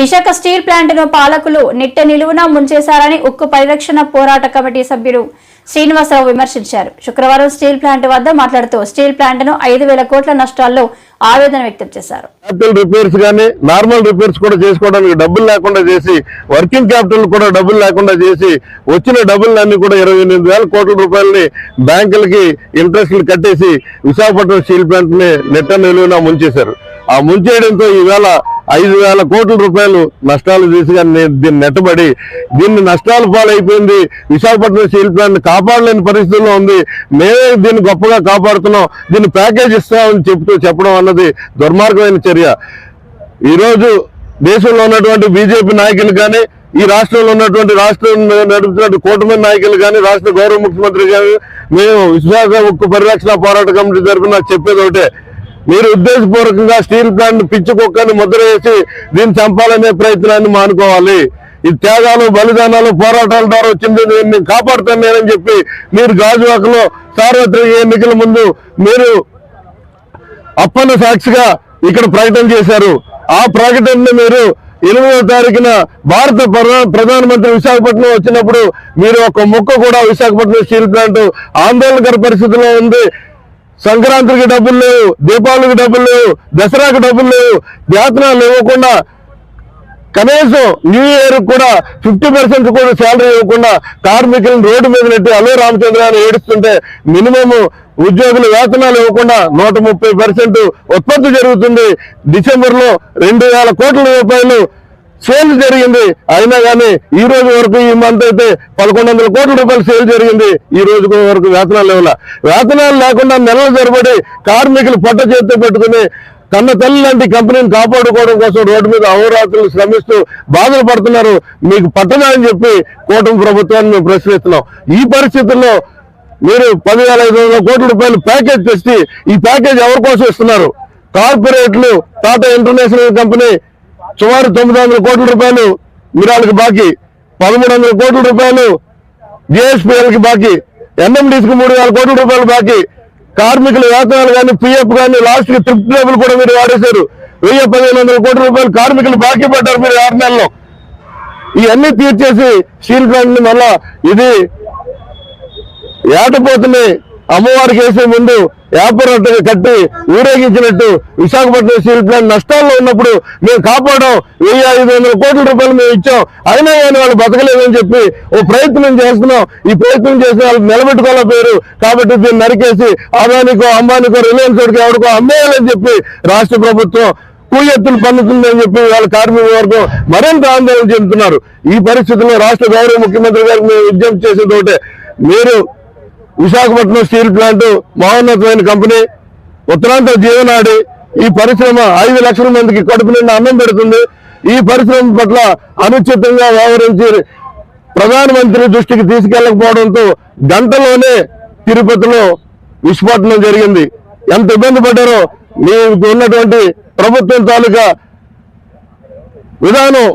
Visakha steel ప్లాంట్ను పాలకులు నిట్ట నిలువున ముంచేశారని ఉక్కు పరిరక్షణ పోరాట కమిటీ సభ్యుడు శ్రీనివాసరావు విమర్శించారు. శుక్రవారం స్టీల్ ప్లాంట్ వద్ద మాట్లాడుతూ స్టీల్ ప్లాంట్ను ఐదు వేల కోట్ల నష్టాల్లో ఆవేదన వ్యక్తం చేశారు. క్యాపిటల్ రిపేర్స్ కానీ నార్మల్ రిపేర్స్ కూడా చేసుకోవడానికి డబ్బులు లేకుండా చేసి వర్కింగ్ క్యాపిటల్ కూడా డబ్బులు లేకుండా చేసి వచ్చిన డబ్బులన్నీ కూడా ఇరవై ఎనిమిది వేల కోట్ల రూపాయలని బ్యాంకులకి ఇంట్రెస్ట్లు కట్టేసి విశాఖపట్నం స్టీల్ ప్లాంట్ని నెట్ట నిలువున ముంచేశారు. ఆ ముంచేయడంతో ఈవేళ ఐదు వేల కోట్ల రూపాయలు నష్టాలు తీసి దీన్ని నెట్టబడి దీన్ని నష్టాల పాలైపోయింది. విశాఖపట్నం స్టీల్ ప్లాంట్ కాపాడలేని పరిస్థితుల్లో ఉంది. మేమే దీన్ని గొప్పగా కాపాడుతున్నాం. దీన్ని ప్యాకేజ్ ఇస్తామని చెప్తూ చెప్పడం అన్నది దుర్మార్గమైన చర్య. ఈరోజు దేశంలో ఉన్నటువంటి బీజేపీ నాయకులు కానీ ఈ రాష్ట్రంలో ఉన్నటువంటి రాష్ట్రం నడుపుతున్న కూటమి నాయకులు కానీ రాష్ట్ర గౌరవ ముఖ్యమంత్రి కానీ మేము విశాఖ ఉక్కు పరిరక్షణ పోరాట కమిటీ తరఫున చెప్పేది ఒకటే. మీరు ఉద్దేశపూర్వకంగా స్టీల్ ప్లాంట్ పిచ్చి కుక్కని ముద్ర వేసి దీన్ని చంపాలనే ప్రయత్నాన్ని మానుకోవాలి ఈ త్యాగాలు బలిదానాలు పోరాటాల ద్వారా వచ్చింది. దీన్ని కాపాడుతాను నేనని చెప్పి మీరు గాజువాకలో సార్వత్రిక ఎన్నికల ముందు మీరు అప్పన్న సాక్షిగా ఇక్కడ ప్రకటన చేశారు. ఆ ప్రకటనను మీరు ఎనిమిదవ తారీఖున భారత ప్రధానమంత్రి విశాఖపట్నం వచ్చినప్పుడు మీరు ఒక ముక్క కూడా విశాఖపట్నం స్టీల్ ప్లాంట్ ఆందోళనకర పరిస్థితిలో ఉంది. సంక్రాంతికి డబ్బులు లేవు దీపావళికి డబ్బులు లేవు దసరాకి డబ్బులు లేవు వేతనాలు ఇవ్వకుండా కనీసం న్యూ ఇయర్ కూడా ఫిఫ్టీ పర్సెంట్ కూడా శాలరీ ఇవ్వకుండా కార్మికులను రోడ్డు మీద నెట్టి అల్లు రామచంద్ర అని ఏడుస్తుంటే మినిమం ఉద్యోగులు వేతనాలు ఇవ్వకుండా నూట ముప్పై పర్సెంట్ ఉత్పత్తి జరుగుతుంది. డిసెంబర్లో రెండు వేల కోట్ల రూపాయలు సేల్ జరిగింది. అయినా కానీ ఈ రోజు వరకు ఈ మంత్ అయితే పదకొండు వందల కోట్ల రూపాయలు సేల్ జరిగింది. ఈ రోజు వరకు వేతనాలు ఇవ్వాల వేతనాలు లేకుండా నెలల సరిపడి కార్మికులు పొట్ట చేతితో పెట్టుకుని కన్న తల్లి లాంటి కంపెనీని కాపాడుకోవడం కోసం రోడ్డు మీద అహోరాత్రులు శ్రమిస్తూ బాధలు పడుతున్నారు. మీకు పట్టదా అని చెప్పి కూటమి ప్రభుత్వాన్ని మేము ప్రశ్నిస్తున్నాం. ఈ పరిస్థితుల్లో మీరు పదివేల ఐదు వందల కోట్ల రూపాయలు ప్యాకేజ్ తెచ్చి ఈ ప్యాకేజ్ ఎవరి కోసం ఇస్తున్నారు? కార్పొరేట్లు టాటా ఇంటర్నేషనల్ కంపెనీ సుమారు తొమ్మిది వందల కోట్ల రూపాయలు మిరాలకు బాకీ పదమూడు వందల కోట్ల రూపాయలు జిఎస్పీఎల్కి బాకీ ఎన్ఎండిసికి మూడు వేల కోట్ల రూపాయలు బాకీ. కార్మికుల వేతనాలు కానీ పిఎఫ్ కానీ లాస్ట్కి ట్రిప్ డబ్బులు కూడా మీరు వాడేశారు. వెయ్యి పదిహేను వందల కోట్ల రూపాయలు కార్మికులు బాకీ పడ్డారు మీరు ఆరు నెలలో ఇవన్నీ తీర్చేసి స్టీల్ ప్లాంట్ని మళ్ళా ఇది ఏటపోతుంది అమ్మవారికి వేసే ముందు వ్యాపారం కట్టి ఊరేగించినట్టు విశాఖపట్నం స్టీల్ ప్లాంట్ నష్టాల్లో ఉన్నప్పుడు మేము కాపాడడం వెయ్యి ఐదు వందల కోట్ల రూపాయలు మేము ఇచ్చాం. అయినా కానీ వాళ్ళు బతకలేదని చెప్పి ఓ ప్రయత్నం చేస్తున్నాం. ఈ ప్రయత్నం చేసిన వాళ్ళు నిలబెట్టుకోలేకపోయారు కాబట్టి దీన్ని నరికేసి అదానికో అంబానికో రిలయన్స్ వాడికి ఎవరికో అమ్మేయాలని చెప్పి రాష్ట్ర ప్రభుత్వం కూయెత్తులు పన్నుతుందని చెప్పి వాళ్ళ కార్మిక వర్గం మరింత ఆందోళన చెందుతున్నారు. ఈ పరిస్థితుల్లో రాష్ట్ర గౌరవ ముఖ్యమంత్రి గారికి మేము విజ్ఞప్తి చేసేది ఒకటే మీరు విశాఖపట్నం స్టీల్ ప్లాంట్ మహోన్నతమైన కంపెనీ. ఉత్తరాంధ్ర జీవనాడి ఈ పరిశ్రమ ఐదు లక్షల మందికి కడుపు నిండా అన్నం పెడుతుంది. ఈ పరిశ్రమ పట్ల అనుచితంగా వ్యవహరించి ప్రధానమంత్రి దృష్టికి తీసుకెళ్ళకపోవడంతో గంటలోనే తిరుపతిలో విస్ఫోటనం జరిగింది. ఎంత ఇబ్బంది పడ్డారో మీకు ఉన్నటువంటి ప్రభుత్వం తాలూకా విధానం